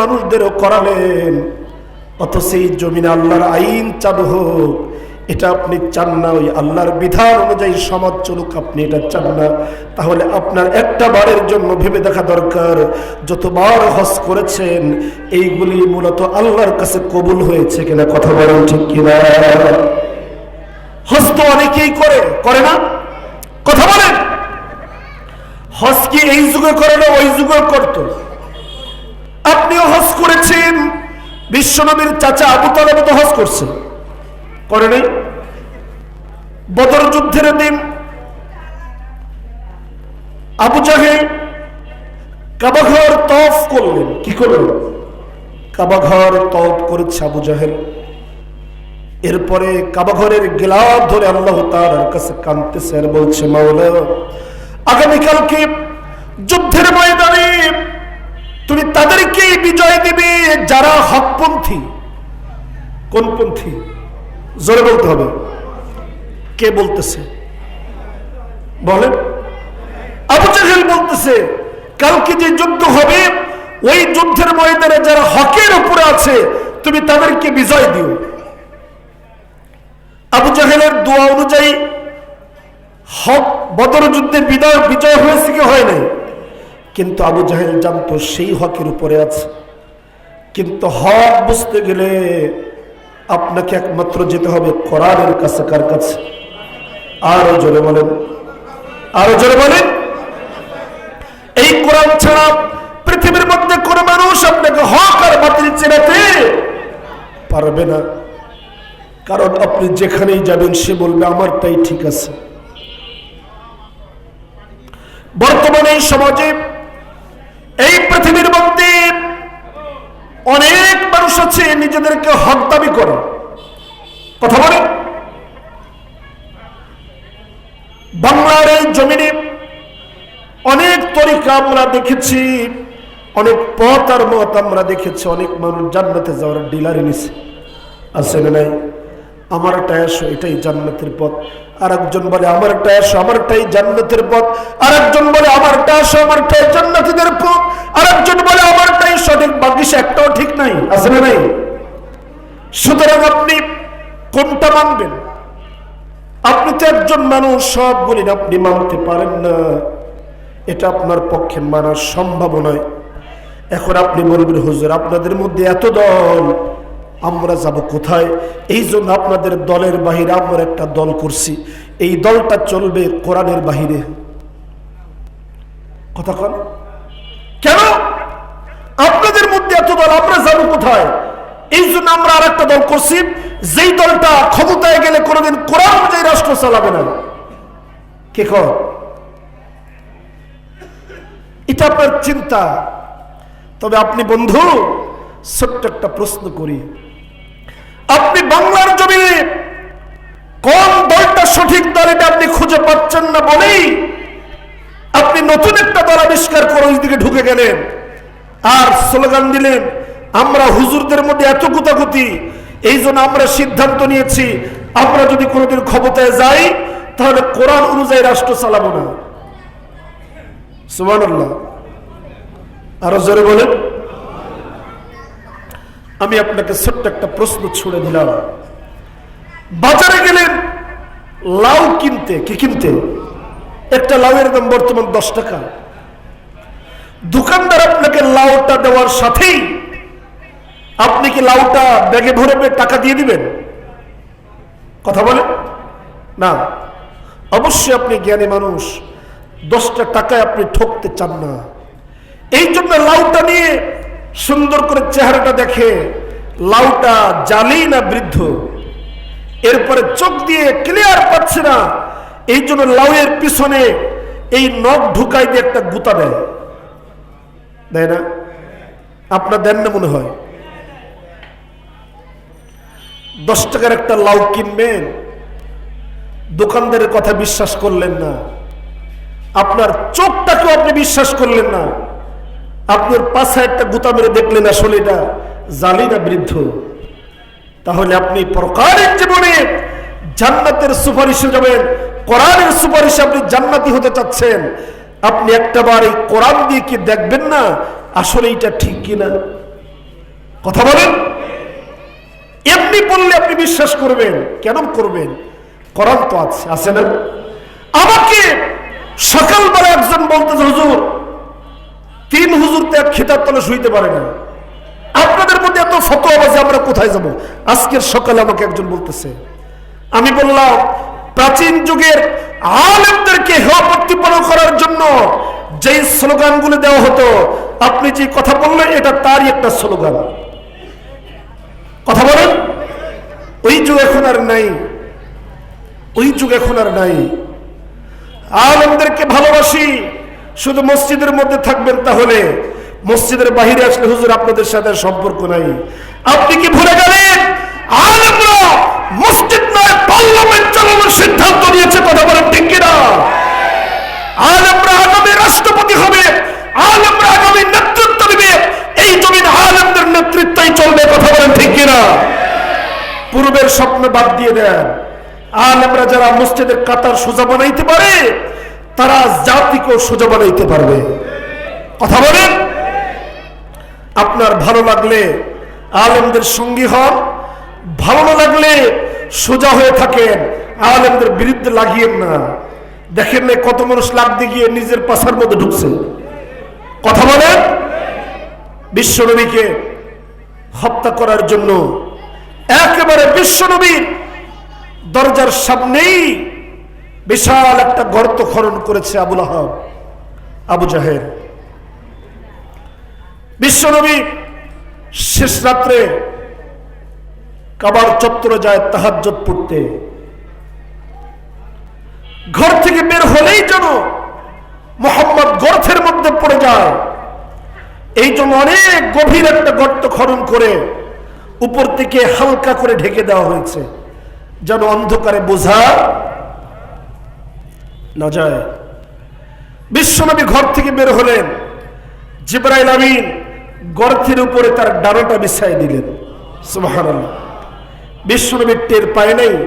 মানুষদেরও করালেন। অত সেই জমিনে আল্লাহর আইন চালু হোক, এটা আপনি চান না, ওই আল্লাহর বিধান অনুযায়ী সমাজ চলুক, আপনি এটা চান না। তাহলে আপনার একটা বারের জন্য ভেবে দেখা দরকার। যতবার হজ করেছেন, এইগুলি মূলত আল্লাহর কাছে কবুল হয়েছে কিনা কথা বলেন ঠিক কিনা? হজ তো অনেকেই করে করে না? কথা বলেন। হজ কি এই যুগে করে না ওই যুগে করতো? আপনিও হজ করেছেন। বিশ্বনবীর চাচা আবু তালেব তো হজ করছে। করে নাই। বদর যুদ্ধের দিন আবু জাহেল কাবাঘর তফ করলেন। কি করলেন? কাবাঘর তফ করেছে আবু জাহেল। এরপরে কাবাঘরের গেলাপ ধরে আল্লাহ তার কাছে কানতেছে আর বলছে, মাওলা, আগামীকালকে যুদ্ধের ময়দানে তুমি তাদেরকে বিজয় দিবে যারা হকপন্থী। কোন পন্থী জোরে বলতে হবে। কে বলতেছে? বলেন। আবু জাহেল বলতেছে কালকে যে যুদ্ধ হবে, ওই যুদ্ধের ময়দানে যারা হকের উপরে আছে, তুমি তাদেরকে বিজয় দিও। আবু জাহেলের দোয়া অনুযায়ী হক বদর যুদ্ধে বিজয় বিজয় হয়েছে কি হয় নাই? কিন্তু আবু জাহেল জানতো সেই হকের উপরে আছে। কিন্তু হক বুঝতে গেলে আপনাকে একমাত্র যেতে হবে কোরআনের কাছে, কার কাছে? আরও জোরে বলেন। আরও জোরে বলেন। এই কোরআন ছাড়া পৃথিবীর মধ্যে কোন মানুষ আপনাকে হক আর বাতিল চেনাতে পারবে না। কারণ আপনি যেখানেই যাবেন, সে বলবে, আমারটাই ঠিক আছে। বর্তমানে এই সমাজে এই পৃথিবীর মধ্যে অনেক মানুষ আছে নিজেদেরকে হক দাবি করে। কথা বলে? বাংলার এই জমিনে অনেক তরিকা আমরা দেখেছি, অনেক পথ আর মত আমরা দেখেছি, অনেক মানুষ জান্নাতে যাওয়ার ডিলারে নিছে আছে নাই? আমারটাই আসো এটাই জান্নাতের পথ। আর একজন বলে আমারটাই আসো আমারটাই জান্নাতের পথ। আর একজন বলে আমারটা আসো আমারটাই জান্নাতীদের পথ। আর একজন বলে আমারটাই সঠিক, বাকি একটাও ঠিক নাই। আছে না নাই? সুতরাং আপনি কোনটা মানবেন? আপনি তো একজন মানুষ, সব বলেন আপনি মানতে পারেন না। এটা আপনার পক্ষে মানার সম্ভব নয় এখন আপনি বলবেন, হুজুর, আপনাদের মধ্যে এত দল আমরা যাব কোথায়? এই জন্য আপনাদের দলের বাহিরে আমরা একটা দল করছি। এই দলটা চলবে কোরআনের বাহিরে। কথা কন। কেন? আপনাদের মধ্যে এত দল, আমরা যাব কোথায়? এই জন্য আমরা আর একটা দল করছি। যেই দলটা ক্ষমতায় গেলে কোনোদিন কোরআন অনুযায়ী রাষ্ট্র চালাবে না। কে কর এটা আপনার চিন্তা। তবে আপনি বন্ধু, ছোট্ট একটা প্রশ্ন করি। আপনি বাংলার জমিনে কোন দলটা সঠিক দল এটা আপনি খুঁজে পাচ্ছেন না বলেই আপনি নতুন একটা দল আবিষ্কার করে দিকে ঢুকে গেলেন। আর স্লোগান দিলেন, আমরা হুজুরদের মধ্যে এত গুতাগুতি, এই জন্য আমরা সিদ্ধান্ত নিয়েছি, আমরা যদি কোনোদিন ক্ষমতায় যাই, তাহলে কোরআন অনুযায়ী রাষ্ট্র চালাবো না। সুমান আরও জোরে বলেন। আমি আপনাকে ছোট্ট একটা প্রশ্ন ছুড়ে দিলাম। বাজারে গেলেন লাউ কিনতে, কি কিনতে? একটা লাউয়ের দাম বর্তমান দশ টাকা। দোকানদার আপনাকে লাউটা দেওয়ার সাথেই আপনি কি লাউটা ব্যাগে ভরে টাকা দিয়ে দিবেন? কথা বলে? না। অবশ্যই আপনি জ্ঞানী মানুষ, দশটা টাকায় আপনি ঠকতে চান না। এই জন্য লাউটা নিয়ে সুন্দর করে চেহারাটা দেখে লাউটা জালি না বৃদ্ধ? এরপরে চোখ দিয়ে ক্লিয়ার পাচ্ছে না। এই জন্য লাউয়ের পিছনে এই নখ ঢুকাই দিয়ে একটা গুতা দেয়। দেয় না? আপনার দেন না মনে হয়? দশ টাকার একটা লাউ কিনবেন, দোকানদারের কথা বিশ্বাস করলেন না। আপনার চোখটাকেও আপনি বিশ্বাস করলেন না। আপনার পাশে একটা গুতা মেরে দেখলেন আসলে এটা জালি না বৃদ্ধ। তাহলে আপনি প্রকারের জীবনে জান্নাতের সুপারিশে যাবেন, কোরআনের সুপারিশে আপনি জান্নাতি হতে চাচ্ছেন। আপনি একটা বার এই কোরআন দিয়ে কি দেখবেন না? আসলে এটা ঠিক কিনা কথা বলেন। এমনি বললে আপনি বিশ্বাস করবেন। কেন করবেন? করার তো আছে আছে না? আমাকে সকালবেলা একজন বলতেছে, হুজুর তিন হুজুর তো এক খেতার তলে শুইতে পারে না। আপনাদের মধ্যে এত ফতোয়া বাজে, আমরা কোথায় যাব? আজকের সকালে আমাকে একজন বলতেছে, আমি বললাম, প্রাচীন যুগের আলেমদেরকে হেওয়া প্রতিপালন করার জন্য যেই স্লোগানগুলো দেওয়া হতো, আপনি যে কথা বললেন, এটা তারই একটা স্লোগান। কথা বলেন। ওই যুগ এখন আর নাই। ওই যুগ এখন আর নাই। আলমদেরকে ভালোবাসি। শুধু মসজিদের মধ্যে থাকবেন তাহলে মসজিদের বাহিরে আসলে হুজুর আপনাদের সাথে সম্পর্ক নাই। আপনি কি ভুলে গেলেন? আলমরা মসজিদ নয়, পার্লামেন্ট চালানোর সিদ্ধান্ত নিয়েছে, কথা বলেন ঠিক কিনা? আলমরা আগামী রাষ্ট্রপতি হবে আলমরা আগামী নেতৃত্ব দিবে, এই জমিন আলমদের নেতৃত্বই চলবে, কথা বলেন ঠিক কিনা? পূর্বের স্বপ্ন বাদ দিয়ে দেন আলেমরা যারা মসজিদের কাতার সোজা বানাইতে পারে তারা জাতিকেও সোজা বানাইতে পারবে। কথা বলেন? আপনার ভালো লাগলে আলেমদের সঙ্গী হন, ভালো না লাগলে সোজা হয়ে থাকেন, আলেমদের বিরুদ্ধে লাগিয়েন না। দেখেন না কত মানুষ লাগতে গিয়ে নিজের পাশার মধ্যে ঢুকছে। কথা বলেন? বিশ্বনবীকে হত্যা করার জন্য একেবারে বিশ্বনবীর দরজার সামনেই বিশাল একটা গর্ত খনন করেছে আবুল আহাব, আবু জাহের। বিশ্বনবী শেষ রাত্রে কাবার চত্বরে যায় তাহাজ্জত পড়তে। ঘর থেকে বের হলেই যেন মোহাম্মদ গর্থের মধ্যে পড়ে যায়। এই জন্য অনেক গভীর একটা গর্ত খনন করে উপর থেকে হালকা করে ঢেকে দেওয়া হয়েছে, যেন অন্ধকারে বোঝা না যায়। বিশ্বনবী ঘর থেকে বের হলেন। জিব্রাইল আমিন গর্তের উপরে তার ডানাটা বিছাই দিলেন। সুবহানাল্লাহ। বিশ্বনবী টের পায় নাই।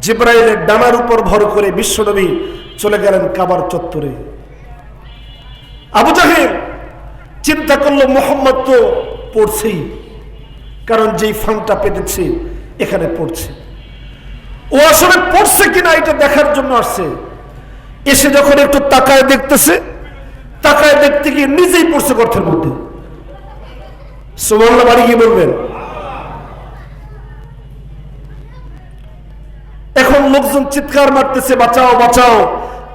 জিব্রাইলের ডানার উপর ভর করে বিশ্বনবী চলে গেলেন কাবার চত্বরে। আবু জাহেল চিন্তা করল, মোহাম্মদ তো পড়ছেই। কারণ যেই ফাংটা পেতেছে, এখানে পড়ছে। ও আসলে পড়ছে কিনা, এটা দেখার জন্য আসছে। এসে যখন একটু তাকায় দেখতেছে, তাকায় দেখতে গিয়ে নিজেই পড়ছে গর্তের মধ্যে। সুমাল্লা বাড়ি গিয়ে বলবেন, এখন লোকজন চিৎকার মারতেছে, বাঁচাও বাঁচাও,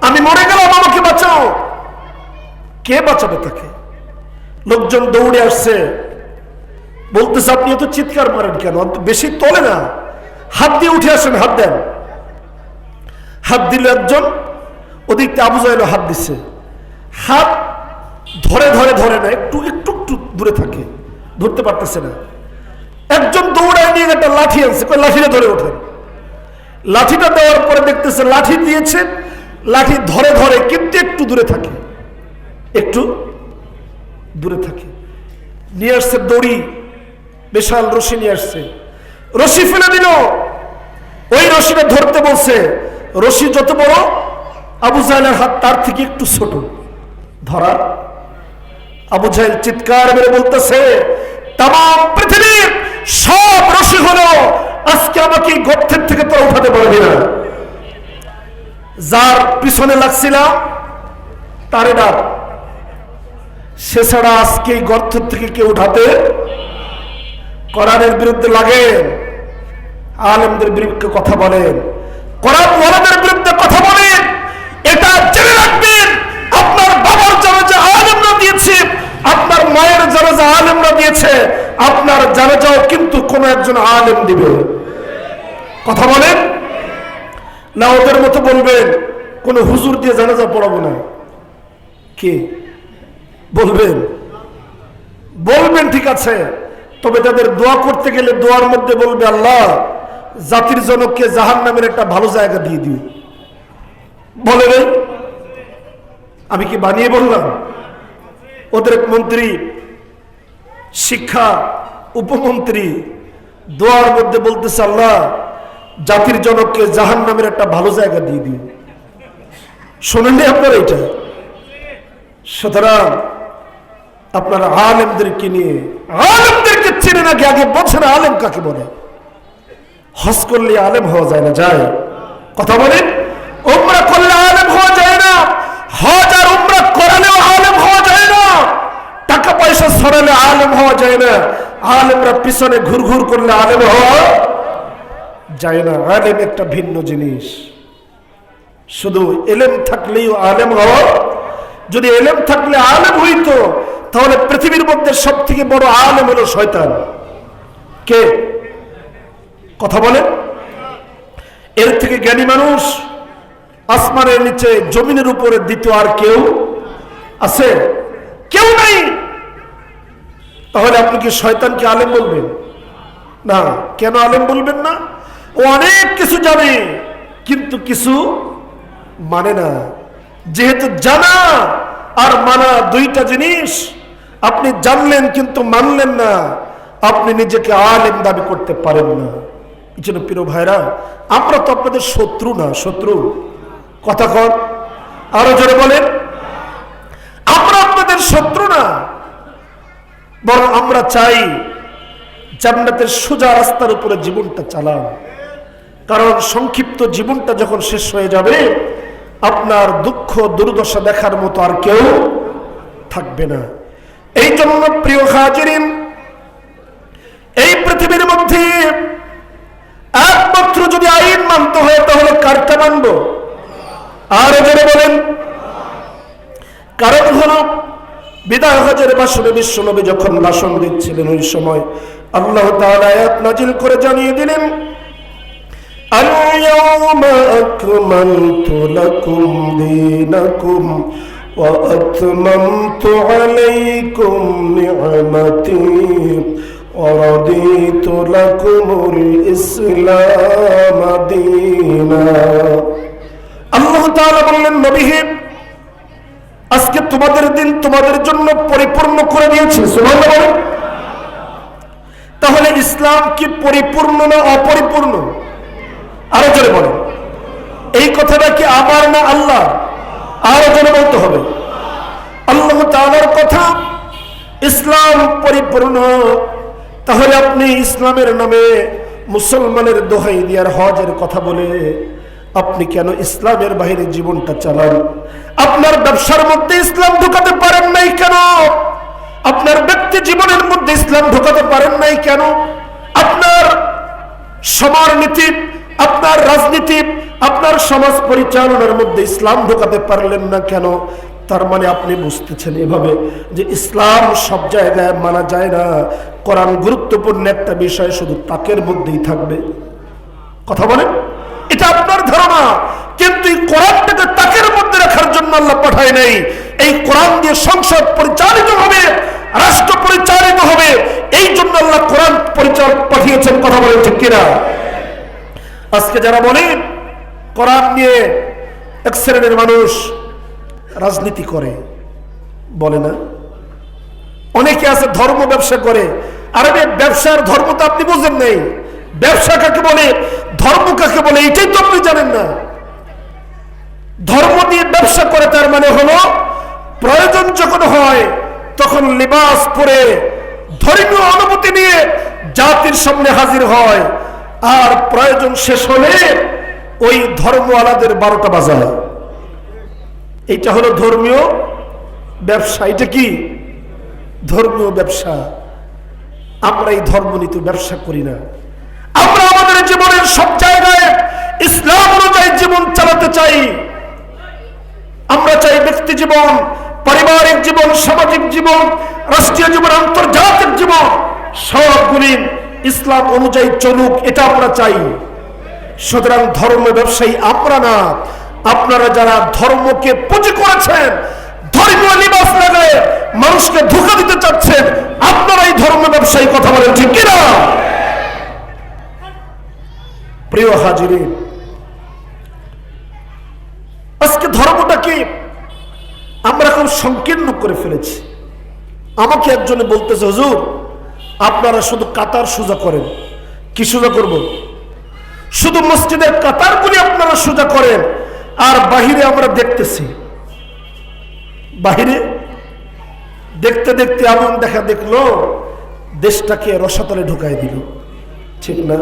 আমি মরে গেলাম, আমাকে বাঁচাও। কে বাঁচাবে তাকে? লোকজন দৌড়ে আসছে, বলতেছে, আপনি এত চিৎকার মারেন কেন? বেশি তোলে না। হাত দিয়ে উঠে আসেন, হাত দেন। হাত দিল একজন ওদিকতে আবু জাহেল হাত দিচ্ছে হাত ধরে ধরে ধরে না, একটু একটু একটু দূরে থাকে, ধরতে পারতেছে না। একজন দৌড়ায় নিয়ে একটা লাঠি আনছে লাঠিটা ধরে ওঠেন। লাঠিটা দেওয়ার পরে দেখতেছে লাঠি দিয়েছে, লাঠি ধরে ধরে কিন্তু একটু দূরে থাকে, একটু দূরে থাকে। নিয়ে আসছে দড়ি, বিশাল রশি নিয়ে আসছে। রশি ফেলে দিল। ওই রশিটা ধরতে বলছে, রশি যত বড় আবু জাহেলের হাত তার থেকে একটু ছোট। ধরা আবু জাহেল চিৎকার মেরে বলতেছে তাম পৃথিবীর সব রশি হলো আজকে আমাকে এই গর্তের থেকে তো উঠাতে পারবি না। যার পিছনে লাগছিলাম তারে ডাক। সে ছাড়া আজকে এই গর্ত থেকে কেউ উঠাতে কোরআনের বিরুদ্ধে লাগেন আলেমদের বিরুদ্ধে কথা বলেন কোরআন ওয়ালাদের বিরুদ্ধে কথা বলেন এটা জেনে রাখবেন আপনার বাবার জানাজা আলেমরা দিয়েছে আপনার মায়ের জানাজা আলেমরা দিয়েছে আপনার জানাজাও কিন্তু কোন একজন আলেম দিবে। কথা বলেন? না, ওদের মতো বলবেন, কোন হুজুর দিয়ে জানাজা পড়াবো না। কে? বলবেন? বলবেন, ঠিক আছে। তবে তাদের দোয়া করতে গেলে দোয়ার মধ্যে বলবে, আল্লাহ, জাতির জনককে জাহান নামের একটা ভালো জায়গা দিয়ে দিও বলে আমি কি বানিয়ে বললাম? ওদের মন্ত্রী, শিক্ষা, উপমন্ত্রী দোয়ার মধ্যে বলতেছে, আল্লাহ, জাতির জনককে জাহান নামের একটা ভালো জায়গা দিয়ে দিন। শোনেননি আপনারা এটা? সুতরাং আপনারা আলেমদেরকে নিয়ে, আলেমদেরকে চিনে নাকি আগে বছর আলেম কাকে বলে? হজ করলে আলেম হওয়া যায় না, যায়। কথা বলেন, উমরা করলে আলেম হওয়া যায় না, হজ আর উমরা করালেও আলেম হওয়া যায় না, টাকা পয়সা সরালে আলেম হওয়া যায় না। আলেমরা পিছনে ঘুর ঘুর করলে আলেম হওয়া যায় না, আলেম একটা ভিন্ন জিনিস। শুধু এলেম থাকলেই আলেম হওয়া যদি এলেম থাকলে আলেম হইতো, তাহলে পৃথিবীর মধ্যে সব থেকে বড় আলেম হলো শয়তান। কে? কথা বলেন। এর থেকে জ্ঞানী মানুষ, আসমানের নিচে জমিনের উপরে দ্বিতীয় আর কেউ আছে? কেউ নাই। তাহলে আপনি কি শয়তানকে আলেম বলবেন? না, কেন আলেম বলবেন না? ও অনেক কিছু জানে, কিন্তু কিছু মানে না। যেহেতু জানা আর মানা দুইটা জিনিস, আপনি জানলেন কিন্তু মানলেন না, আপনি নিজেকে আলেম দাবি করতে পারেন না। এই জন্য প্রিয় ভাইরা, আমরা তো আপনাদের শত্রু না, শত্রু। কথা কর আরও জোরে বলেন। আমরা আপনাদের শত্রু না বরং আমরা চাই জান্নাতের সোজা রাস্তার উপরে জীবনটা চালান। কারণ সংক্ষিপ্ত জীবনটা যখন শেষ হয়ে যাবে, আপনার দুঃখ, দুর্দশা দেখার মতো আর কেউ থাকবে না। এই জন্য প্রিয় হাজিরিন, এই পৃথিবীর মধ্যে একমাত্র যদি আইন মানতে হয়, তাহলে কারটা মানব? আর বলেন। কারণ হলো বিদায় হজের বাসনে বিশ্বনবী যখন ভাষণ দিচ্ছিলেন ওই সময় আল্লাহ তাআলা আয়াত নাজিল করে জানিয়ে দিলেন اليوم أكملت لكم دينكم وأتممت عليكم نعمتي ورضيت لكم الإسلام دينا আল্লাহ তাআলা বললেন নবী হে, আজকে তোমাদের দিন তোমাদের জন্য পরিপূর্ণ করে দিয়েছে তাহলে ইসলাম কি পরিপূর্ণ না অপরিপূর্ণ? আরও জোরে বলেন। এই কথাটা কি আমার না আল্লাহ? আরও জোরে বলতে হবে। আল্লাহ তাআলার কথা, ইসলাম পরিপূর্ণ। তাহলে আপনি ইসলামের নামে মুসলমানের দোহাই দিয়ার হজের কথা বলে আপনি কেন ইসলামের বাইরে জীবনটা চালান? আপনার ব্যবসার মধ্যে ইসলাম ঢুকাতে পারেন নাই কেন? আপনার ব্যক্তি জীবনের মধ্যে ইসলাম ঢুকাতে পারেন নাই কেন? আপনার সমার নীতি, আপনার রাজনীতি, আপনার সমাজ পরিচালনার মধ্যে ইসলাম ঢোকাতে পারলেন না কেন? তার মানে আপনি বুঝতেছেন এভাবে যে ইসলাম সব জায়গায় মানা যায় না। কোরআন গুরুত্বপূর্ণ একটা বিষয়, শুধু তাকের মধ্যেই থাকবে। কথা বলেন? এটা আপনার ধারণা কিন্তু এই কোরআনটাকে তাকের মধ্যে রাখার জন্য আল্লাহ পাঠায় নাই। এই কোরআন দিয়ে সংসদ পরিচালিত হবে, রাষ্ট্র পরিচালিত হবে, এই জন্য আল্লাহ কোরআন পরিচালক পাঠিয়েছেন। কথা ঠিক কিনা? আজকে যারা বলেন কোরআন নিয়ে এক শ্রেণির মানুষ রাজনীতি করে, বলে না? অনেকে আছে ধর্ম ব্যবসা করে। আরে ব্যবসার ধর্ম তো আপনি বুঝেন নাই। ব্যবসা কাকে বলে, ধর্ম কাকে বলে, এটাই তো আপনি জানেন না। ধর্ম দিয়ে ব্যবসা করে তার মানে হলো, প্রয়োজন যখন হয়, তখন লিবাস পরে ধর্মীয় অনুমতি নিয়ে জাতির সামনে হাজির হয়, আর প্রয়োজন শেষ হলে ওই ধর্মওয়ালাদের বারোটা বাজায়। এইটা হলো ধর্মীয় ব্যবসা। এটা কি? ধর্মীয় ব্যবসা। আমরা এই ধর্ম নীতি ব্যবসা করি না। আমরা আমাদের জীবনের সব জায়গায় ইসলাম অনুযায়ী জীবন চালাতে চাই। আমরা চাই ব্যক্তি জীবন, পারিবারিক জীবন, সামাজিক জীবন, রাষ্ট্রীয় জীবন, আন্তর্জাতিক জীবন, সবগুলি ইসলাম অনুযায়ী চলুক, এটা আমরা চাই। সুতরাং ধর্ম ব্যবসায়ী আমরা না, আপনারা যারা ধর্মকে পুঁজি করেছেন, ধর্মীয় লিবাস লাগায় মানুষকে ধোকা দিতে চাচ্ছেন আপনারা এই ধর্ম ব্যবসায়ী, কথা বলেন ঠিক কিনা? প্রিয় হাজিরিন, আজকে ধর্মটাকে আমরা খুব সংকীর্ণ করে ফেলেছি। আমাকে একজনে বলতেছে, হুজুর, আপনারা শুধু কাতার সোজা করেন। কি সোজা করব? শুধু মসজিদের কাতারগুলি আপনারা সোজা করেন, আর বাহিরে আমরা দেখতেছি। বাহিরে? দেখতে দেখতে এমন দেখা দেখল, দেশটাকে রসাতলে ঢুকাই দিল। ঠিক না?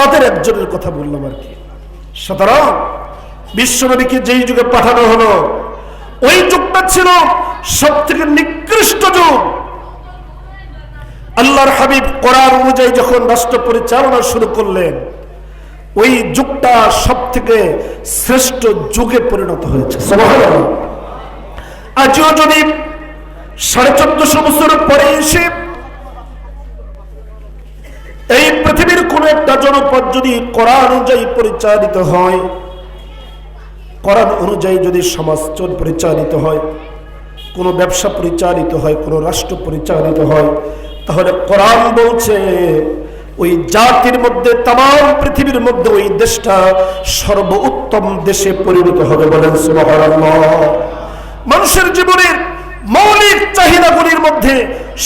তাদের একজনের কথা বললাম আর কি। সুতরাং বিশ্বনবীকে যেই যুগে পাঠানো হলো, ওই যুগটা ছিল সব থেকে নিকৃষ্ট যুগ। আল্লাহর হাবিব কোরআন অনুযায়ী যখন রাষ্ট্র পরিচালনা শুরু করলেন, ওই যুগটা সব থেকে শ্রেষ্ঠ যুগে পরিণত হয়েছে। আজও যদি সাড়ে চোদ্দশো বছর পরে এসে এই পৃথিবীর কোন একটা জনপদ যদি কোরআন অনুযায়ী পরিচালিত হয়, কোরআন অনুযায়ী যদি সমাজ চল পরিচালিত হয়, কোনো ব্যবসা পরিচালিত হয়, কোনো রাষ্ট্র পরিচালিত হয়, তাহলে কোরআন বলছে, ওই জাতির মধ্যে তাম পৃথিবীর মধ্যে ওই দেশটা সর্বোত্তম দেশে পরিণত হবে বলেন মানুষের জীবনের মৌলিক চাহিদাগুলির মধ্যে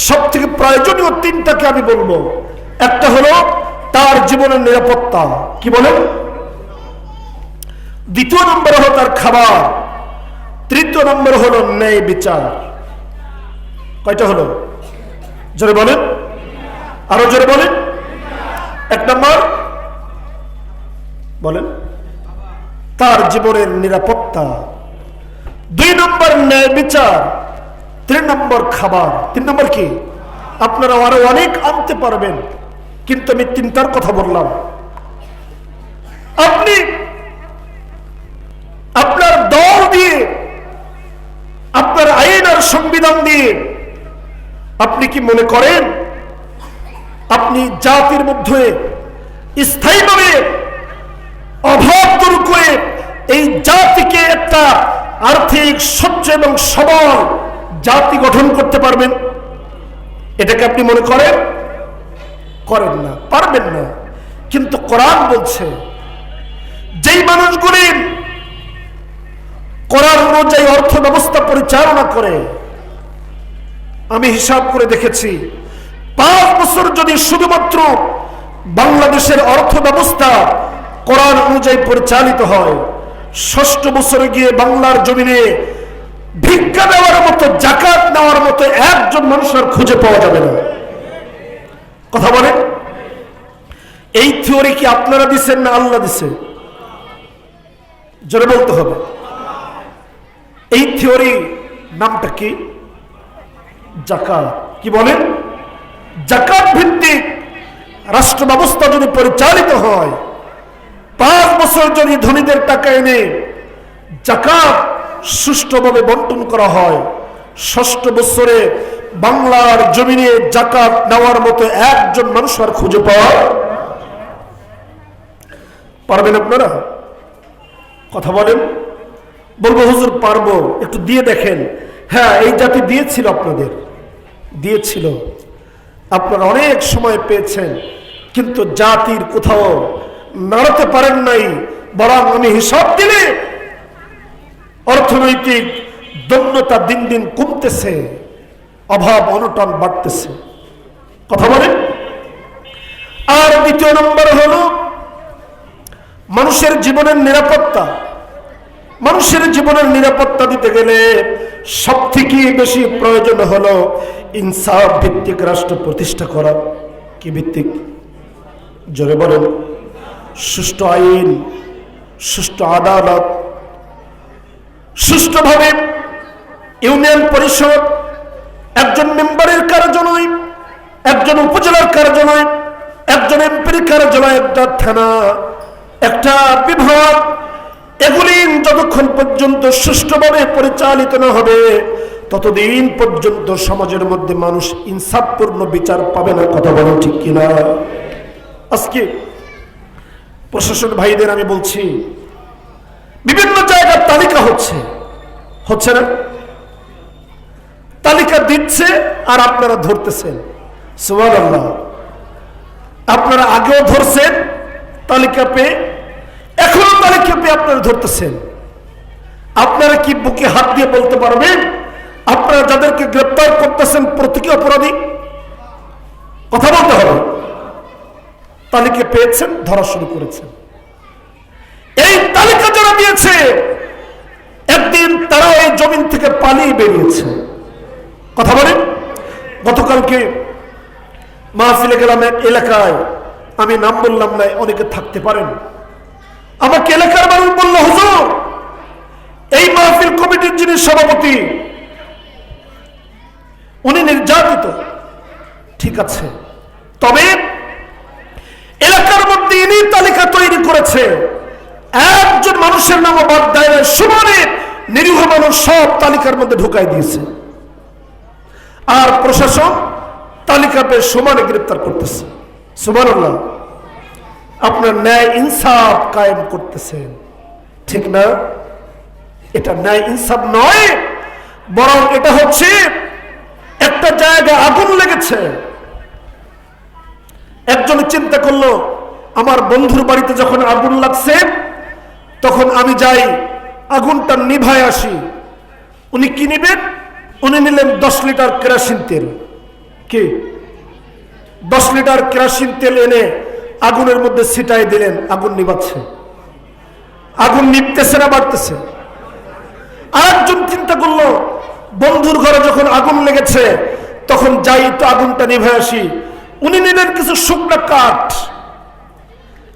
সব থেকে প্রয়োজনীয় তিনটাকে আমি বলব। একটা হলো তার জীবনের নিরাপত্তা। কি বলেন? দ্বিতীয় নম্বর হলো তার খাবার। তৃতীয় নম্বর হলো ন্যায় বিচার। কয়টা হলো? জোরে বলেন। আরও জোরে বলেন। এক নম্বর। বলেন। তার জীবনের নিরাপত্তা। দুই নম্বর ন্যায় বিচার। তিন নম্বর খাবার। তিন নম্বর কি? আপনারা আরও অনেক আনতে পারবেন। কিন্তু আমি তিনটার কথা বললাম। আপনি আপনার দল দিয়ে, আপনার আইন আর সংবিধান দিয়ে আপনি কি মনে করেন আপনি জাতির মধ্যে স্থায়ীভাবে অভাব দূর করে এই জাতিকে একটা আর্থিক, স্বচ্ছ এবং সবল জাতি গঠন করতে পারবেন? এটাকে আপনি মনে করেন? করেন না, পারবেন না। কিন্তু কোরআন বলছে, যেই মানুষগুলি কোরআন অনুযায়ী অর্থ ব্যবস্থা পরিচালনা করে, আমি হিসাব করে দেখেছি, পাঁচ বছর যদি শুধুমাত্র বাংলাদেশের অর্থ ব্যবস্থা কোরআন অনুযায়ী পরিচালিত হয়, ষষ্ঠ বছরে গিয়ে বাংলার জমিনে ভিক্ষা দেওয়ার মতো, জাকাত নেওয়ার মতো একজন মানুষ আর খুঁজে পাওয়া যাবে না। কথা বলেন এই থিওরি কি আপনারা দিচ্ছেন না আল্লাহ দিছে? জোরে বলতে হবে। এই থিওরি নামটা কি? জাকাত। কি বলেন? জাকাত ভিত্তিক রাষ্ট্র ব্যবস্থা যদি পরিচালিত হয়, পাঁচ বছর যদি ধনীদের টাকা এনে জাকাত সুষ্ঠুভাবে বন্টন করা হয়, ষষ্ঠ বছরে বাংলার জমিনে জাকাত নেওয়ার মতো একজন মানুষ আর খুঁজে পাওয়া। পারবেন আপনারা? কথা বলেন। বলব, হুজুর, পারব। একটু দিয়ে দেখেন। হ্যাঁ এই জাতি দিয়েছিল আপনাদের। দিয়েছিল। আপনারা অনেক সময় পেয়েছেন। কিন্তু জাতির কোথাও নাড়াতে পারেন নাই। বরং আমি হিসাব দিলে অর্থনৈতিক দন্যতা দিন দিন কমতেছে। অভাব অনটন বাড়তেছে। কথা বলেন। আর দ্বিতীয় নম্বর হল, মানুষের জীবনের নিরাপত্তা। মানুষের জীবনের নিরাপত্তা দিতে গেলে সব থেকে বেশি প্রয়োজন হলো ইনসাফ ভিত্তিক রাষ্ট্র প্রতিষ্ঠা করা। কি ভিত্তিক? জোরে বলেন। সুষ্ঠু আইন, সুষ্ঠু আদালত, সুষ্ঠুভাবে ইউনিয়ন পরিষদ একজন মেম্বারের কার্যালয়, একজন উপজেলার কার্যালয়, একজন এমপির কার্যালয়, একটা থানা, একটা বিভাগ। এগুলি যতক্ষণ পর্যন্ত সুষ্ঠুভাবে পরিচালিত না হবে, ততদিন পর্যন্ত সমাজের মধ্যে মানুষ ইনসাফপূর্ণ বিচার পাবে না, কথা বলেন ঠিক কিনা? আজকে প্রশাসন ভাইদের আমি বলছি, বিভিন্ন জায়গার তালিকা হচ্ছে হচ্ছে না? তালিকা দিচ্ছে আর আপনারা ধরতেছেন। আপনারা আগেও ধরছেন, তালিকা পেয়ে এখনও তালিকা পেয়ে আপনারা ধরতেছেন। আপনারা কি বুকে হাত দিয়ে বলতে পারবেন? আপনারা যাদেরকে গ্রেপ্তার করতেছেন প্রতীকী অপরাধী? কথা বলতে হবে। তালিকা পেয়েছেন, ধরা শুরু করেছেন। এই তালিকা যারা দিয়েছে, একদিন তারা এই জমিন থেকে পালিয়ে বেরিয়েছে। কথা বলেন গতকালকে মাহফিলে গেলাম এক এলাকায়। আমি নাম বললাম না, অনেকে থাকতে পারেন। আমাকে এলাকার মানুষ বলল, হুজুর, এই মাহফিল কমিটির যিনি সভাপতি, উনি নির্যাতিত। ঠিক আছে। তবে এলাকার মধ্যে ইনি তালিকা তৈরি করেছে। একজন মানুষের নাম বাদ দেয় সমানে নিরীহ মানুষ সব তালিকার মধ্যে ঢুকাই দিয়েছে। আর প্রশাসন তালিকা পেয়ে সমানে গ্রেপ্তার করতেছে। সুমান আপনার ন্যায় ইনসাফ কায়েম করতেছেন। ঠিক না? এটা ন্যায় ইনসাফ নয়, বরং এটা হচ্ছে একটা জায়গায় আগুন লেগেছে। একজন চিন্তা করল, আমার বন্ধুর বাড়িতে যখন আগুন লাগছে, তখন আমি যাই, আগুনটা নিভায় আসি। উনি কি নেবেন? উনি নিলেন দশ লিটার কেরাসিন তেল। কি? দশ লিটার কেরাসিন তেল এনে আগুনের মধ্যে ছিটাই দিলেন, আগুন নিবাচ্ছে আগুন নিপতেছে না, বাড়তেছে। আরেকজন চিন্তা করল, বন্ধুর ঘরে যখন আগুন লেগেছে, তখন যাই তো আগুনটা নিভে আসি। উনি নিলেন কিছু শুকনা কাঠ।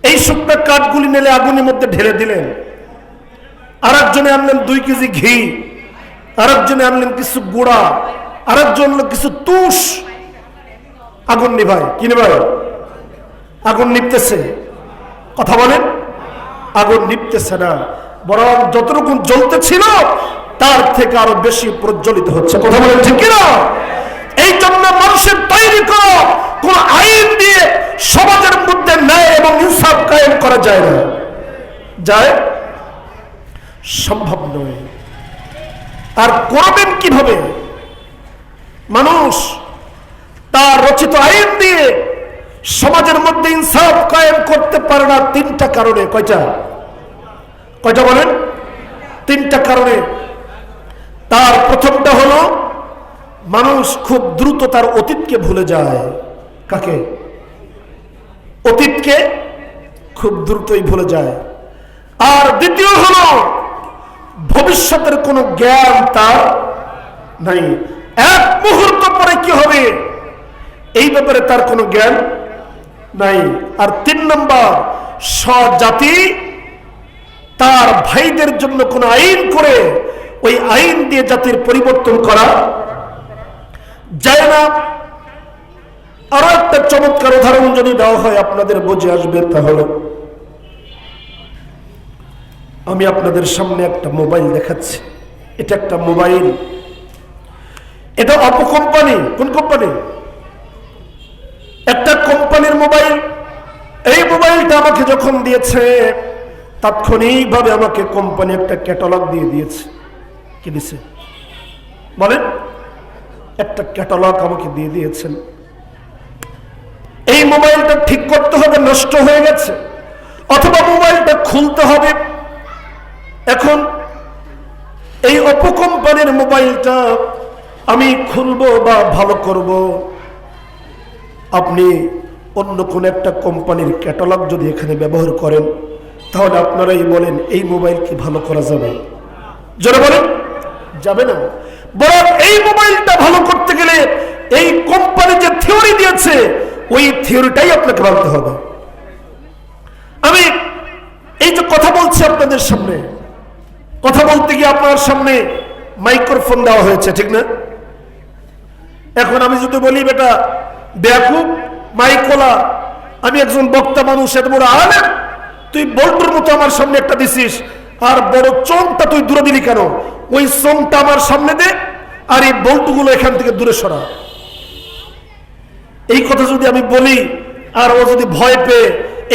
এই শুকনা কাঠগুলি নিলে আগুনের মধ্যে ঢেলে দিলেন। আর একজনে আনলেন দুই কেজি ঘি। আরেকজনে আনলেন কিছু গুড়া, আরেকজন কিছু তুষ। আগুন নিভায়। কি নিভায়? আগুন নিপতেছে কথা বলেন। আগুন নিপতেছে না। বরং যতটুকু জ্বলতেছিল তার থেকে আরও বেশি প্রজ্বলিত হচ্ছে। কথা বলেন ঠিক কিনা? এই জন্য মানুষের তৈরি করো কোন আইন দিয়ে সমাজের মধ্যে ন্যায় এবং ইনসাফ কায়েম করা যায় না। যায়? সম্ভব নয়। আর করবেন কীভাবে? মানুষ তার রচিত আইন দিয়ে সমাজের মধ্যে ইনসাফ কায়েম করতে পারে না তিনটা কারণে। কয়টা? কয়টা বলেন? তিনটা কারণে। তার প্রথমটা হলো, মানুষ খুব দ্রুত তার অতীতকে ভুলে যায়। কাকে? অতীতকে খুব দ্রুতই ভুলে যায়। আর দ্বিতীয় হলো ভবিষ্যতের কোনো জ্ঞান তার নাই। এক মুহূর্ত পরে কি হবে? এই ব্যাপারে তার কোনো জ্ঞান নাই। আর তিন নম্বর, স্বজাতি তার ভাইদের জন্য কোন আইন করে ওই আইন দিয়ে জাতির পরিবর্তন করা। যায় না। আরও একটা চমৎকার উদাহরণ যদি দেওয়া হয়, আপনাদের বুঝে আসবে তাহলে। আমি আপনাদের সামনে একটা মোবাইল দেখাচ্ছি। এটা একটা মোবাইল। এটা অপো কোম্পানি। কোন কোম্পানি? একটা কোম্পানির মোবাইল। এই মোবাইলটা আমাকে যখন দিয়েছে, তাৎক্ষণিকভাবে আমাকে কোম্পানি একটা ক্যাটালগ দিয়ে দিয়েছে। কি দিছে বলেন। একটা ক্যাটালগ আমাকে দিয়ে দিয়েছেন। এই মোবাইলটা ঠিক করতে হবে, নষ্ট হয়ে গেছে। অথবা মোবাইলটা খুলতে হবে। এখন এই অপো কোম্পানির মোবাইলটা আমি খুলবো বা ভালো করব? আপনি অন্য কোন একটা কোম্পানির ক্যাটালগ যদি এখানে ব্যবহার করেন, তাহলে আপনারাই বলেন, এই মোবাইল কি ভালো করা যাবে? জোরে বলেন, যাবে না। বরং এই মোবাইলটা ভালো করতে গেলে এই কোম্পানি যে থিওরি দিয়েছে, ওই থিওরিটাই আপনাকে ভাবতে হবে। আমি এই যে কথা বলছি আপনাদের সামনে কথা বলতে গিয়ে আপনার সামনে মাইক্রোফোন দেওয়া হয়েছে, ঠিক না? এখন আমি যদি বলি, বেটা, বেয়াকুব মাইকোলা আমি একজন বক্তা মানুষ, এত বড় আলেম, তুই বল্টুর মতো আমার সামনে একটা দিছিস, আর বড় চোমটা তুই দূরে দিলি কেন? ওই চোমটা আমার সামনে দে, আর এই বল্টুগুলো এখান থেকে দূরে সরা। এই কথা যদি আমি বলি, আর ও যদি ভয় পেয়ে,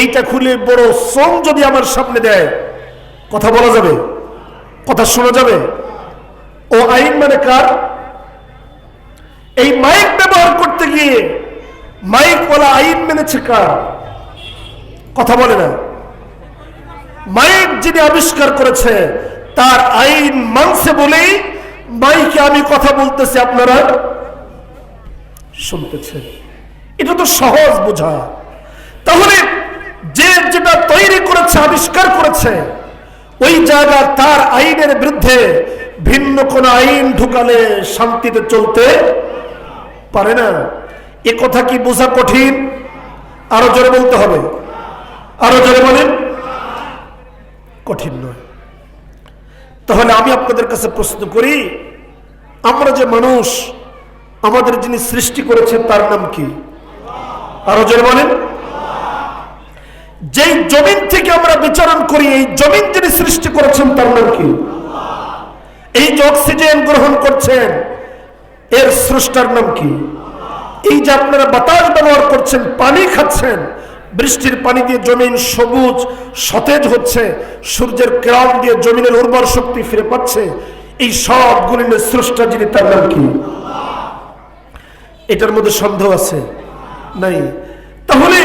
এইটা খুলে বড় সোম যদি আমার সামনে দেয়, কথা বলা যাবে? কথা শোনা যাবে? ও আইন মানে কার? এই মাইক ব্যবহার করতে গিয়ে মাইক বলা আইন মেনেছে কার? কথা বলে না। মাইক যিনি আবিষ্কার করেছে, তার আইন মানছে বলেই মাইকে আমি কথা বলতেছি, আপনারা শুনতেছেন। এটা তো সহজ বোঝা। তাহলে যে যেটা তৈরি করেছে, আবিষ্কার করেছে ওই জায়গা তার আইনের বিরুদ্ধে ভিন্ন কোন আইন ঢুকালে শান্তিতে চলতে পারে না। এ কথা কি বোঝা কঠিন? আরও জোরে বলতে হবে। আরও জোরে বলেন। কঠিন নয়। তাহলে আমি আপনাদের কাছে প্রশ্ন করি, আমরা যে মানুষ, আমাদের যিনি সৃষ্টি করেছেন তার নাম কি? আরও জোরে বলেন। যেই জমিন থেকে আমরা বিচারণ করি, এই জমিন যিনি সৃষ্টি করেছেন তার নাম কি? এই যে অক্সিজেন গ্রহণ করছেন, এর স্রষ্টার নাম কি? এই যে আপনারা বাতাস ব্যবহার করছেন, পানি খাচ্ছেন, বৃষ্টির পানি দিয়ে জমিন সবুজ, সতেজ হচ্ছে, সূর্যের কিরণ দিয়ে জমিনের উর্বর শক্তি ফিরে পাচ্ছে, এই সবগুলি স্রষ্টা যিনি তার নাম কি? এটার মধ্যে সন্দেহ আছে? নাই। তাহলে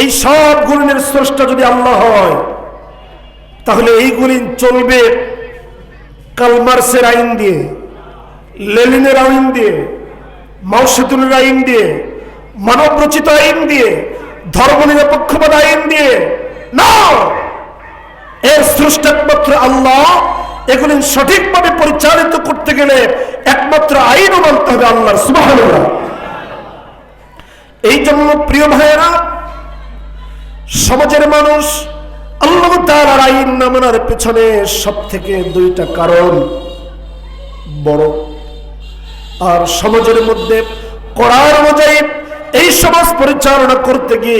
এই সব গুলিনের স্রষ্টা যদি আল্লাহ হয়, তাহলে এই গুলিন চলবে কালমার্সের আইন দিয়ে লেলিনের আইন দিয়ে মাউসেতুলের আইন দিয়ে মানব রচিত আইন দিয়ে, ধর্মনিরপেক্ষবাদ আইন দিয়ে। না! এর স্রষ্টা একমাত্র আল্লাহ। এগুলি সঠিকভাবে পরিচালিত করতে গেলে একমাত্র আইনও মানতে হবে আল্লাহর, সুবহানাল্লাহ। এই জন্য প্রিয় ভাইয়েরা সমাজের মানুষ, আল্লাহ তার আইন না মানার পেছনে সব থেকে দুইটা কারণ বড়। আর সমাজের মধ্যে করার অনুযায়ী এই সমাজ পরিচালনা করতে গিয়ে